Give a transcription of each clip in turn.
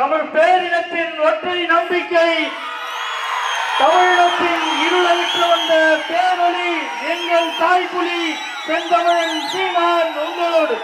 தமிழ் பேரினத்தின் ஒற்றை நம்பிக்கை. தமிழினத்தின் இருளவிற்று வந்த பேரொளி எங்கள் தாய்ப்புலி செந்தமிழன் சீமான் உங்களோடு.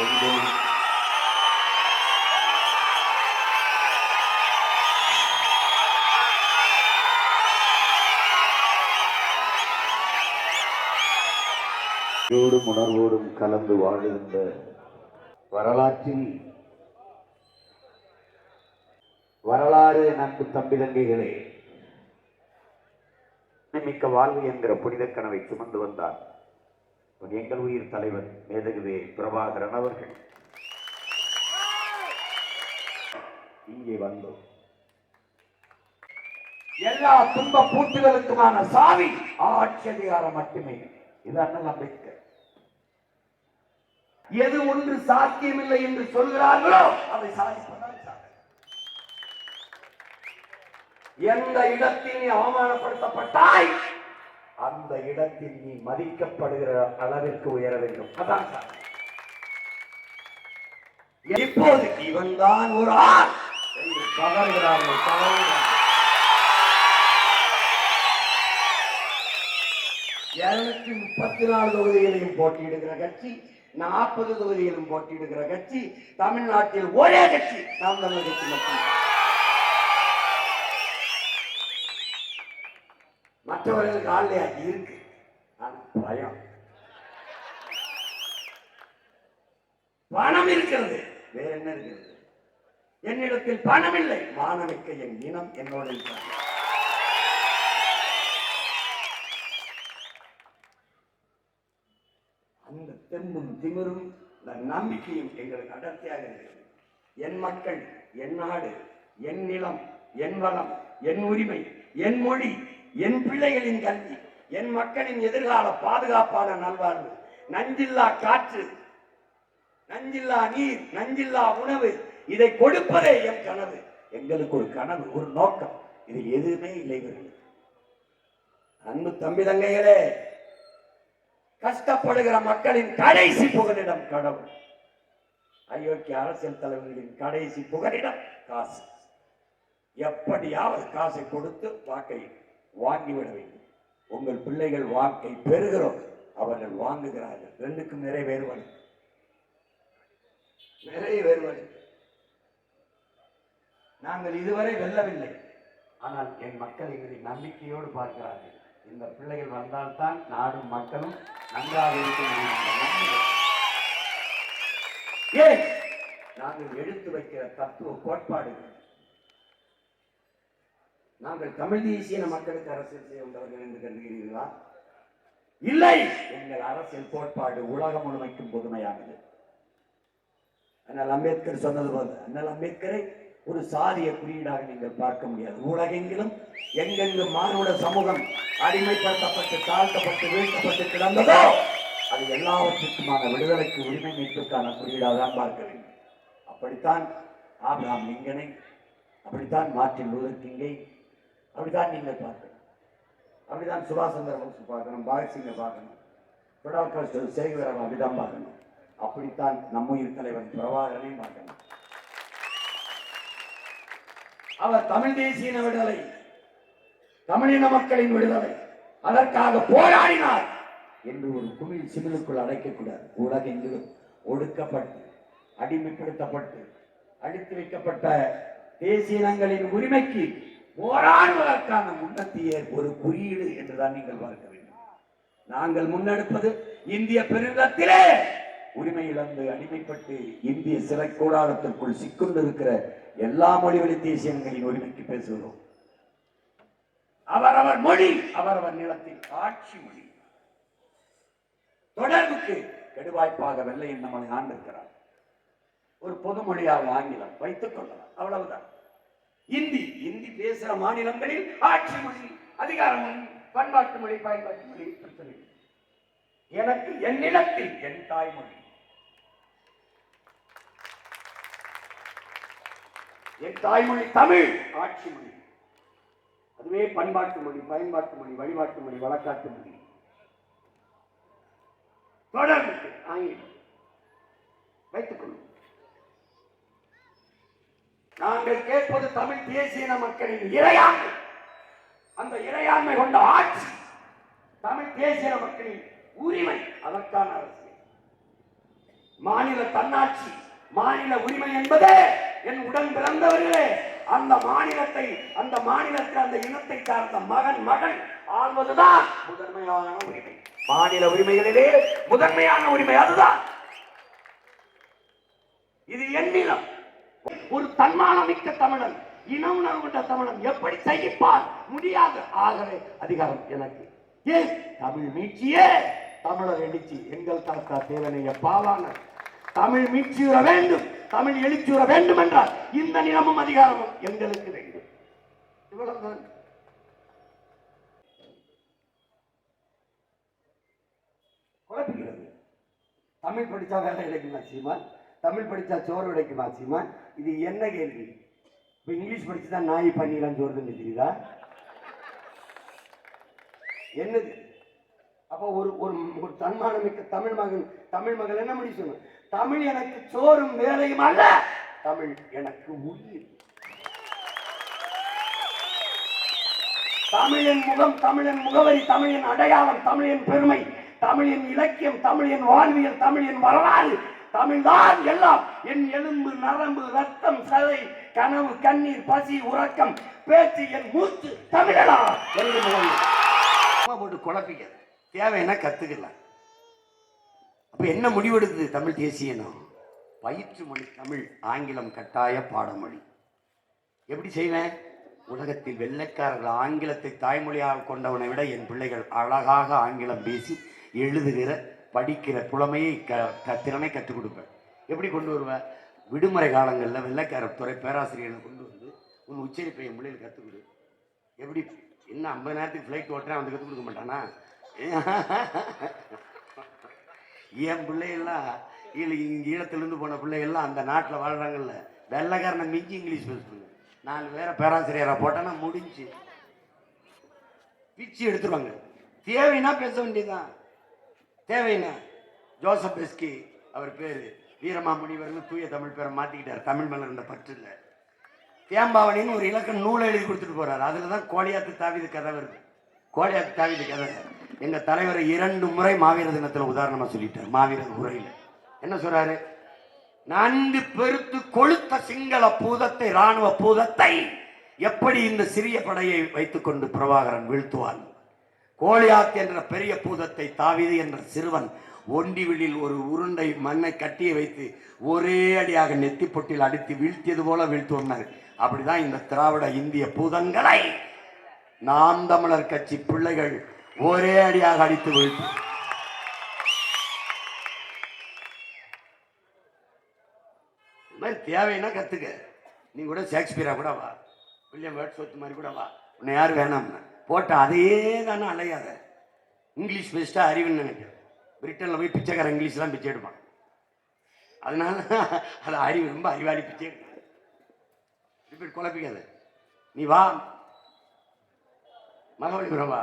எங்கள் உயிரோடும் உணர்வோடும் கலந்து வாழுகின்ற வரலாற்றில் வரலாறு நட்பு தம்பி தங்கைகளே மிக்க வாழ்வு என்கிற புனித கனவை சுமந்து வந்தார். எங்கள் உயிர் தலைவர் மேதகுவே பிரபாகரன் அவர்கள். இங்கே வந்தோம். எல்லா துன்ப பூட்டுகளுக்குமான சாவி ஆட்சி அதிகாரம் மட்டுமே. இது அண்ணல் அம்பேத்கர். எது ஒன்று சாத்தியமில்லை என்று சொல்கிறார்களோ அதை சாதிப்பதால் எந்த இடத்தில் நீ அவமானப்படுத்தப்பட்டாய்? அந்த இடத்தில் நீ மதிக்கப்படுகிற அளவிற்கு உயர வேண்டும். அதான் இப்போது இவன் தான் ஒரு ஆண் என்று கதறுகிறார்கள் இருநூத்தி முப்பத்தி நாலு தொகுதிகளையும் போட்டியிடுகிற கட்சி நாற்பது தொகுதியிலும் போட்டியிடுகிற கட்சி தமிழ்நாட்டில் ஒரே கட்சி நாம் தமிழ் கட்சி மட்டும் மற்றவர்கள் ஆள்லையா இருக்கு. பயம். பணம் இருக்கிறது. வேற என்ன இருக்கிறது? என்னிடத்தில் பணம் இல்லை. மானமிக்க என் இனம் என்னோட அந்த தெம்பும் திமிரும் நம்பிக்கையும் எங்களுக்கு அடர்த்தியாக இருக்கிறது. என் மக்கள் என் நாடு என் நிலம் என் வளம் என் உரிமை என் மொழி என் பிள்ளைகளின் கல்வி என் மக்களின் எதிர்கால பாதுகாப்பான நல்வாழ்வு நஞ்சில்லா காற்று நஞ்சில்லா நீர் நஞ்சில்லா உணவு இதை கொடுப்பதே என் கனவு. எங்களுக்கு ஒரு கனவு ஒரு நோக்கம். இது எதுவுமே இல்லை இவர்களுக்கு அன்பு தம்பிதங்கைகளே கஷ்டப்படுகிற மக்களின் கடைசி புகலிடம் கடவுள். அயோக்கிய அரசியல் தலைவர்களின் கடைசி புகலிடம் காசு. எப்படியாவது காசை கொடுத்து வாக்கை வாங்கிவிட வேண்டும் உங்கள் பிள்ளைகள் வாக்கை பெறுகிறோம். அவர்கள் வாங்குகிறார்கள். ரெண்டுக்கும் நிறைய வேறுபாடு நிறைய வேறுபாடு நாங்கள் இதுவரை வெல்லவில்லை. ஆனால் என் மக்கள் எங்களை நம்பிக்கையோடு பார்க்கிறார்கள். இந்த பிள்ளைகள் வந்தால்தான் நாடும் மக்களும் நன்றாக இருக்க முடியும். நாங்கள் எடுத்து வைக்கிற தத்துவ கோட்பாடுகள் நாங்கள் தமிழ் தேசிய மக்களுக்கு அரசியல் செய்ய வந்தவர்கள் என்று கருதுகிறீர்களா? இல்லை. எங்கள் அரசியல் கோட்பாடு உலகம் முழுமைக்கும் பொதுமையானது. அண்ணல் அம்பேத்கர் சொன்னது போல அண்ணல் அம்பேத்கரை ஒரு சாதிய குறியீடாக நீங்கள் பார்க்க முடியாது. உலகெங்கிலும் எங்கெங்கு மானுட சமூகம் அடிமைப்படுத்தப்பட்டு தாழ்த்தப்பட்டு வீழ்த்தப்பட்டு கிடந்ததோ அது எல்லாவற்றுக்குமான விடுதலைக்கு உரிமை மீட்புக்கான குறியீடாக தான் பார்க்க வேண்டும். அப்படித்தான் ஆப்ராம் லிங்கனை அப்படித்தான் மார்ட்டின் லூதர் கிங்கை அப்படிதான் நீங்கள் பார்க்கணும். அப்படிதான் சுபாஷ் சந்திர போஸ் பார்க்கணும். பகத்சிங்கை பார்க்கணும் பிடாக்கர் சேகுவரம் அப்படிதான் பார்க்கணும். அப்படித்தான் நம்முயிர் தலைவன் பிரபாகரனையும் பார்க்கணும். அவர் தமிழ் தேசிய விடுதலை தமிழின மக்களின் விடுதலை அதற்காக போராடினார் என்று ஒரு குமிழ் சிமிழுக்குள் அடைக்கக்கூடாது. உலகெங்கிலும் ஒடுக்கப்பட்டு அடிமைப்படுத்தப்பட்டு அடித்து வைக்கப்பட்ட தேசிய இனங்களின் உரிமைக்கு போராடுவதற்கான முன்னத்திய ஒரு குறியீடு என்றுதான் நீங்கள் பார்க்க வேண்டும். நாங்கள் முன்னெடுப்பது இந்திய பெருங்கத்திலே உரிமை இழந்து அடிமைப்பட்டு இந்திய சிலை கூடாரத்திற்குள் சிக்கொண்டிருக்கிற எல்லா மொழிவழி தேசியங்களின் உரிமைக்கு பேசுகிறோம். அவரவர் மொழி அவரவர் நிலத்தின் ஆட்சி மொழி. தொடர்புக்கு கெடுவாய்ப்பாக வெள்ளையின் நம்மளை ஆண்டிருக்கிறார். ஒரு பொதுமொழியாக ஆங்கிலம் வைத்துக் கொள்ளலாம். அவ்வளவுதான். இந்தி இந்தி பேசுற மாநிலங்களில் ஆட்சி மொழி அதிகார மொழி பண்பாட்டு மொழி பயன்பாட்டு மொழி பிரச்சனை. எனக்கு என் நிலத்தில் என் தாய்மொழி. என் தாய்மொழி தமிழ் ஆட்சி மொழி. அதுவே பண்பாட்டு மொழி பயன்பாட்டு மொழி வழிபாட்டு மொழி வழக்காட்டு மொழி. தொடர்ந்து ஆங்கிலம். வைத்துக் கொள்ளும் நாங்கள் கேட்பது தமிழ் தேசிய மக்களின் இறையாண்மை. அந்த இறையாண்மை கொண்ட ஆட்சி தமிழ் தேசிய மக்களின் உரிமை. அதற்கான அரசியல். மாநில தன்னாட்சி மாநில உரிமை என்பதே என் உடன் பிறந்தவர்களே. அந்த மாநிலத்தை அந்த மாநிலத்தில் அந்த இனத்தை சார்ந்த மகன் மகள் ஆள்வதுதான் முதன்மையான உரிமை. மாநில உரிமைகளிலே முதன்மையான உரிமை அதுதான். இது என் நிலம். ஒரு தன்மானமிக்க தமிழன் இன உணர்வு கொண்ட தமிழன் எப்படி சகிப்பார்? முடியாது. ஆகவே அதிகாரம் எனக்கு. ஏ தமிழ் மீட்சியே. தமிழர் எழுச்சி எங்கள் தாத்தா தேவனைய பாவான. தமிழ் மீட்சியுற வேண்டும். தமிழ் எழுச்சியுற வேண்டும் என்றால் இந்த நிலமும் அதிகாரமும் எங்களுக்கு வேண்டும். இவ்வளவுதான். குழப்புகிறது தமிழ் படித்தா வேலை கிடைக்குமா சீமான்? தமிழ் படிச்சா சோறு கிடைக்குமா சீமான்? இது என்ன கேள்வி? இப்போ இங்கிலீஷ் படித்து தான் நாய் பண்ணிடலாம் சோறு தண்ணி தெரியுதா? என்னது? அப்போ ஒரு ஒரு ஒரு தன்மானமிக்க தமிழ் மகன் தமிழ் மகள் என்ன முடியும் சொல்லணும் தமிழ் எனக்கு சோறும் வேலையும் அல்ல தமிழ் எனக்கு உயிர். தமிழின் முகம் தமிழின் முகவரி தமிழின் அடையாளம் தமிழின் பெருமை தமிழின் இலக்கியம் தமிழின் வாழ்வியல் தமிழின் வரலாறு தமிழ்தான் எல்லாம். என் எலும்பு நரம்பு ரத்தம் சதை கனவு கண்ணீர் பசி உறக்கம் பேச்சு என் மூச்சு தமிழடா என்று போட்டு குழப்பிக்க. தேவைன்னா கத்துக்கலாம் அப்ப என்ன முடிவெடுக்குது தமிழ் தேசியனம் பயிற்று மொழி தமிழ் ஆங்கிலம் கட்டாய பாடமொழி. எப்படி செய்வேன்? உலகத்தில் வெள்ளைக்காரர்கள் ஆங்கிலத்தை தாய்மொழியாக கொண்டவனை விட என் பிள்ளைகள் அழகாக ஆங்கிலம் பேசி எழுதுகிற படிக்கிற புலமையை க திறனை கற்றுக் கொடுப்பேன். எப்படி கொண்டு வருவேன்? விடுமுறை காலங்களில் வெள்ளைக்கார துறை பேராசிரியரை கொண்டு வந்து உன் உச்சரிப்பை என் பிள்ளைகள் கற்றுக் கொடு. எப்படி என்ன ஐம்பது நேரத்துக்கு ஃப்ளைட் ஓட்டுறேன் வந்து கற்றுக் கொடுக்க மாட்டானா? என் பிள்ளைகள்லாம் இல்லை இங்கே ஈழத்துலேருந்து போன பிள்ளைகள்லாம் அந்த நாட்டில் வாழ்கிறாங்கல்ல வெள்ளைக்காரனை மிஞ்சி இங்கிலீஷ் பேசுவாங்க நாலு பேரை பேராசிரியரை போட்டேன்னா முடிஞ்சு. பிச்சு எடுத்துருவாங்க. தேவைன்னா பேச வேண்டியதுதான். தேவைன்னா ஜோசப் பெஸ்கி அவர் பேர். வீரமா முனிவர்னு தூய தமிழ் பேரை மாற்றிக்கிட்டார் தமிழ் மேலே இருந்த பற்று இல்லை. தேம்பாவணின்னு ஒரு இலக்கண நூலை எழுதி கொடுத்துட்டு போகிறார் அதில் தான் கோழியாத்து தாவிது கதை வருது. கோழியாத்து தாவிது கதை. எங்கள் தலைவரை இரண்டு முறை மாவீர தினத்தில் உதாரணமாக சொல்லிட்டார். மாவீரர் உரையில். என்ன சொல்கிறாரு நன்கு பெருத்து கொளுத்த சிங்கள பூதத்தை ராணுவ பூதத்தை எப்படி இந்த சிறிய படையை வைத்துக்கொண்டு பிரபாகரன் வீழ்த்துவான்? கோலியாத் என்ற பெரிய பூதத்தை தாவிது என்ற சிறுவன் ஒண்டிவிழில் ஒரு உருண்டை மண்ணை கட்டிய வைத்து ஒரே அடியாக நெத்தி பொட்டில் அடித்து வீழ்த்தியது போல வீழ்த்துவனர். அப்படிதான் இந்த திராவிட இந்திய பூதங்களை நாம் தமிழர் கட்சி பிள்ளைகள் ஒரே அடியாக அடித்து வீழ்த்து. மாதிரி தேவைன்னா கத்துக்க. நீ கூட ஷேக்ஸ்பியரா கூட வா. வில்லியம் வேர்ட்ஸ்வர்த் மாதிரி கூட வா. உன்னை யார் வேணாம்னா. போட்ட அதே தானே அலையாத. இங்கிலீஷ் பேசிட்டா அறிவுன்னு நினைக்கிறேன். பிரிட்டனில் போய் பிச்சைக்கார இங்கிலீஷ்லாம் பிச்சை எடுப்பான். அதனால அது அறிவு ரொம்ப அறிவாளி பிச்சை எடுப்பான். இப்படி குழப்பிக்காத. நீ வா. மகாபலிபுரம் வா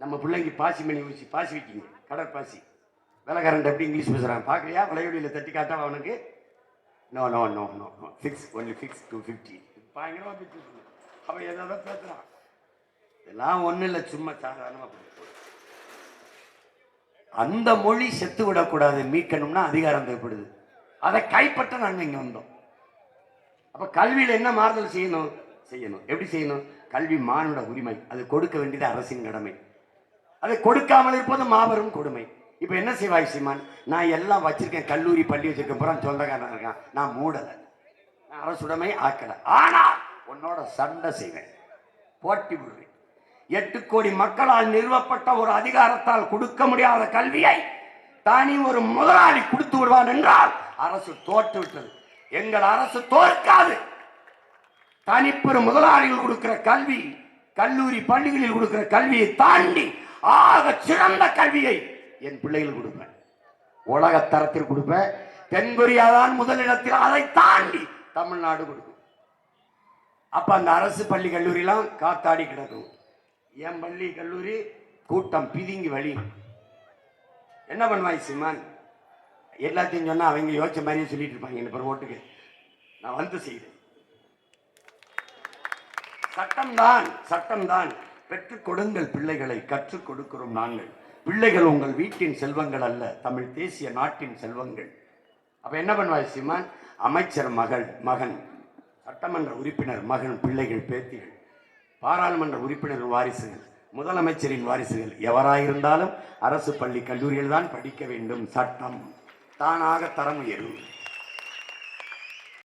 நம்ம பிள்ளைங்க பாசி மணி ஊசி பாசி வைக்கிங்க. கடற்பாசி வெள்ளக்காரன் எப்படி இங்கிலீஷ் பேசுகிறான் பார்க்குறியா வளையொலியில் தட்டி காட்டாவா அவனுக்கு? No no no no no fix only fix two fifty பயங்கரமாக பேசி அவன் எதாவது பேசுகிறான் இதெல்லாம் ஒன்றும் இல்லை சும்மா சாதாரணமாக அந்த மொழி செத்து விடக்கூடாது. மீட்கணும்னா அதிகாரம் தேவைப்படுது. அதை கைப்பற்ற நாங்கள் இங்கே வந்தோம். அப்போ கல்வியில் என்ன மாறுதல் செய்யணும்? செய்யணும். எப்படி செய்யணும்? கல்வி மானோட உரிமை. அது கொடுக்க வேண்டியது அரசின் கடமை. அதை கொடுக்காமல் இருப்பது மாபெரும் கொடுமை. இப்போ என்ன செய்வாய் சீமான்? நான் எல்லாம் வச்சிருக்கேன். கல்லூரி பள்ளி வச்சிருக்கேன். புறம் சொந்தக்காரன் இருக்கான். நான் மூடலை. நான் அரசுடைமை ஆக்கலை. ஆனால் உன்னோட சண்டை செய்வேன். போட்டி விடுவேன் எட்டு கோடி மக்களால் நிறுவப்பட்ட ஒரு அதிகாரத்தால் கொடுக்க முடியாத கல்வியை தனி ஒரு முதலாளி கொடுத்து விடுவான் என்றால் அரசு தோற்று விட்டது. எங்கள் அரசு தோற்காது. தனிப்பெரும் முதலாளிகள் கொடுக்கிற கல்வி கல்லூரி பள்ளிகளில் கொடுக்கிற கல்வியை தாண்டி ஆக சிறந்த கல்வியை என் பிள்ளைகள் கொடுப்பேன். உலக தரத்தில் கொடுப்பேன். தென்கொரியா தான் முதலிடத்தில் அதை தாண்டி தமிழ்நாடு கொடுக்கும். அப்ப அந்த அரசு பள்ளி கல்லூரியெல்லாம் காத்தாடி கிடக்கும். என் பள்ளி கல்லூரி கூட்டம் பிதிங்கி வழி. என்ன பண்ணுவாய் சீமான்? எல்லாத்தையும் சொன்னால் அவங்க யோசிச்ச மாதிரியே சொல்லிட்டு இருப்பாங்க. என்ன ஓட்டுக்கு. நான் வந்து செய்கிறேன் சட்டம்தான் சட்டம்தான். பெற்றுக் கொடுங்கள் பிள்ளைகளை கற்றுக் கொடுக்கிறோம் நாங்கள். பிள்ளைகள் உங்கள் வீட்டின் செல்வங்கள் அல்ல தமிழ் தேசிய நாட்டின் செல்வங்கள். அப்போ என்ன பண்ணுவாய் சீமான்? அமைச்சர் மகள் மகன். சட்டமன்ற உறுப்பினர் மகன் பிள்ளைகள் பேத்திகள். பாராளுமன்ற உறுப்பினர் வாரிசுகள் முதலமைச்சரின் வாரிசுகள் எவராயிருந்தாலும் அரசு பள்ளி கல்லூரியில் தான் படிக்க வேண்டும் சட்டம். தானாக தரம் உயரும்.